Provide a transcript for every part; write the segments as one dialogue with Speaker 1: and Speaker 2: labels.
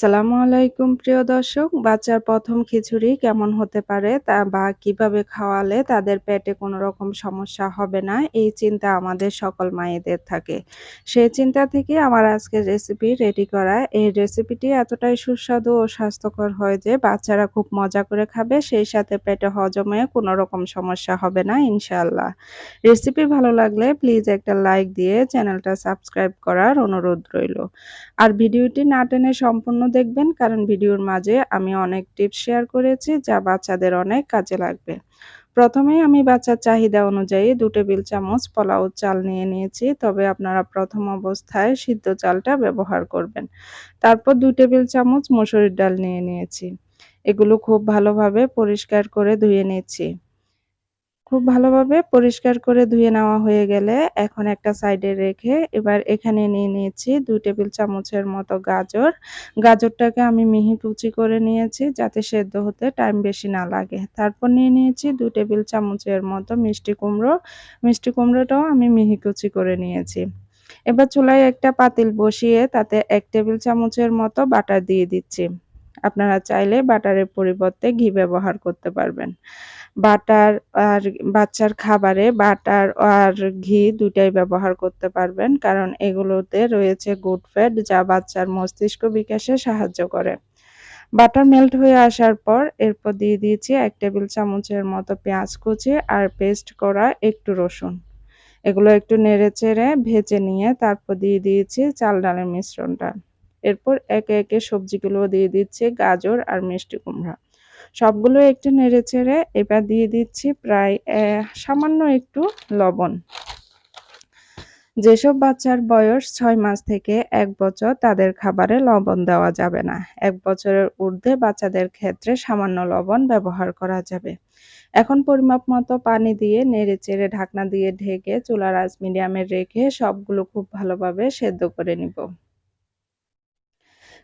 Speaker 1: আসসালামু আলাইকুম, প্রিয় দর্শক। বাচ্চার প্রথম খিচুড়ি কেমন হতে পারে তা বা কীভাবে খাওয়ালে তাদের পেটে কোনো রকম সমস্যা হবে না, এই চিন্তা আমাদের সকল মায়েদের থাকে। সেই চিন্তা থেকে আমার আজকের রেসিপি রেডি করা। এই রেসিপিটি এতটাই সুস্বাদু ও স্বাস্থ্যকর হয় যে বাচ্চারা খুব মজা করে খাবে, সেই সাথে পেটে হজমে কোনো রকম সমস্যা হবে না ইনশাল্লাহ রেসিপি ভালো লাগলে প্লিজ একটা লাইক দিয়ে চ্যানেলটা সাবস্ক্রাইব করার অনুরোধ রইল। আর ভিডিওটি না টেনে সম্পূর্ণ দেখবেন, কারণ ভিডিওর মাঝে আমি অনেক টিপস শেয়ার করেছি যা বাচ্চাদের অনেক কাজে লাগবে। প্রথমে আমি বাচ্চার চাহিদা অনুযায়ী দু টেবিল চামচ পোলাও চাল নিয়ে নিয়েছি, তবে আপনারা প্রথম অবস্থায় সিদ্ধ চালটা ব্যবহার করবেন। তারপর দু টেবিল চামচ মসুরির ডাল নিয়ে নিয়েছি। এগুলো খুব ভালোভাবে পরিষ্কার করে ধুয়ে নিচ্ছি। খুব ভালোভাবে পরিষ্কার করে ধুয়ে নেওয়া হয়ে গেলে এখন একটা সাইডে রেখে এবার এখানে নিয়ে নিয়েছি দুই টেবিল চামচের মতো গাজর। গাজরটাকে আমি মিহি কুচি করে নিয়েছি যাতে সেদ্ধ হতে টাইম বেশি না লাগে। তারপর নিয়ে নিয়েছি দুই টেবিল চামচের মতো মিষ্টি কুমড়ো। মিষ্টি কুমড়োটাও আমি মিহি কুচি করে নিয়েছি। এবার চুলায় একটা পাতিল বসিয়ে তাতে এক টেবিল চামচের মতো বাটার দিয়ে দিচ্ছি। আপনারা চাইলে বাটারের পরিবর্তে ঘি ব্যবহার করতে পারবেন। বাটার আর বাচ্চার খাবারে বাটার আর ঘি দুটাই ব্যবহার করতে পারবেন, কারণ এগুলোতে রয়েছে গুড ফ্যাট যা বাচ্চার মস্তিষ্ক বিকাশে সাহায্য করে। বাটার মেল্ট হয়ে আসার পর এরপর দিয়ে দিয়েছি এক টেবিল চামচের মতো পেঁয়াজ কুচি আর পেস্ট করা একটু রসুন। এগুলো একটু নেড়ে চেড়ে ভেজে নিয়ে তারপর দিয়ে দিয়েছি চাল ডালের মিশ্রণটা। এরপর একে একে সবজিগুলো দিয়ে দিচ্ছি গাজর আর মিষ্টি কুমড়া। সবগুলো একটু নেড়ে চেড়ে এবার দিয়ে দিচ্ছি প্রায় সামান্য একটু লবণ। যেসব বাচ্চার বয়স ছয় মাস থেকে এক বছর, তাদের খাবারে লবণ দেওয়া যাবে না। এক বছরের ঊর্ধ্বে বাচ্চাদের ক্ষেত্রে সামান্য লবণ ব্যবহার করা যাবে। এখন পরিমাপ মতো পানি দিয়ে নেড়ে চেড়ে ঢাকনা দিয়ে ঢেকে চুলার আজ মিডিয়ামে রেখে সবগুলো খুব ভালোভাবে সেদ্ধ করে নিব।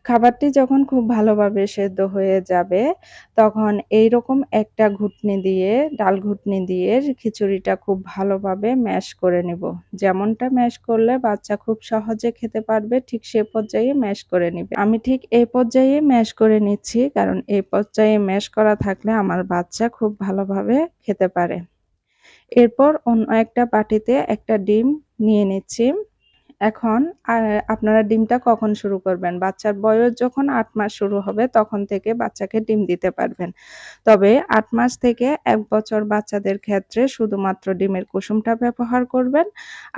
Speaker 1: খাবারটি যখন খুব ভালোভাবে সেদ্ধ হয়ে যাবে, তখন এই রকম একটা ঘুটনি দিয়ে, ডাল ঘুটনি দিয়ে খিচুড়িটা খুব ভালোভাবে ম্যাশ করে নেব। যেমনটা ম্যাশ করলে বাচ্চা খুব সহজে খেতে পারবে, ঠিক সে পর্যায়ে ম্যাশ করে নিবে। আমি ঠিক এই পর্যায়ে ম্যাশ করে নিচ্ছি, কারণ এই পর্যায়ে ম্যাশ করা থাকলে আমার বাচ্চা খুব ভালোভাবে খেতে পারে। এরপর অন্য একটা বাটিতে একটা ডিম নিয়ে নিচ্ছি। এখন আপনারা ডিমটা কখন শুরু করবেন? বাচ্চার বয়স যখন আট মাস শুরু হবে, তখন থেকে বাচ্চাকে ডিম দিতে পারবেন। তবে আট মাস থেকে এক বছর বাচ্চাদের ক্ষেত্রে শুধুমাত্র ডিমের কুসুমটা ব্যবহার করবেন,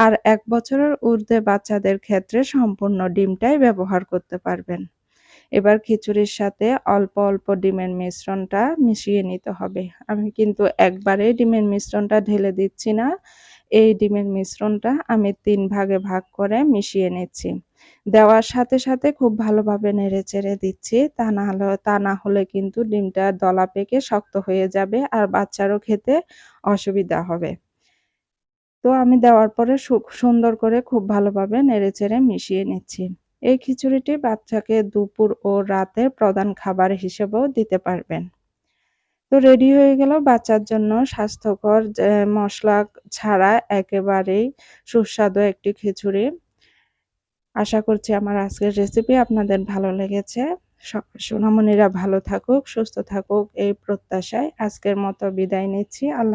Speaker 1: আর এক বছরের ঊর্ধ্বে বাচ্চাদের ক্ষেত্রে সম্পূর্ণ ডিমটাই ব্যবহার করতে পারবেন। এবার খিচুড়ির সাথে অল্প অল্প ডিমের মিশ্রণটা মিশিয়ে নিতে হবে। আমি কিন্তু একবারে ডিমের মিশ্রণটা ঢেলে দিচ্ছি না। এই ডিমের মিশ্রণটা আমি তিন ভাগে ভাগ করে মিশিয়ে নিচ্ছি। দেওয়ার সাথে সাথে খুব ভালোভাবে নেড়ে চেড়ে দিচ্ছি, তা না হলে, তা না হলে কিন্তু ডিমটা দলা পেকে শক্ত হয়ে যাবে আর বাচ্চারও খেতে অসুবিধা হবে। তো আমি দেওয়ার পরে সুন্দর করে খুব ভালোভাবে নেড়ে চেড়ে মিশিয়ে নিচ্ছি। এই খিচুড়িটি বাচ্চাকে দুপুর ও রাতের প্রধান খাবার হিসেবেও দিতে পারবেন। তো রেডি হয়ে গেল বাচ্চার জন্য স্বাস্থ্যকর মশলা ছাড়া একেবারেই সুস্বাদু একটি খিচুড়ি। আশা করছি আমার আজকের রেসিপি আপনাদের ভালো লেগেছে। সোনামণিরা ভালো থাকুক, সুস্থ থাকুক, এই প্রত্যাশায় আজকের মতো বিদায় নিচ্ছি। আল্লাহ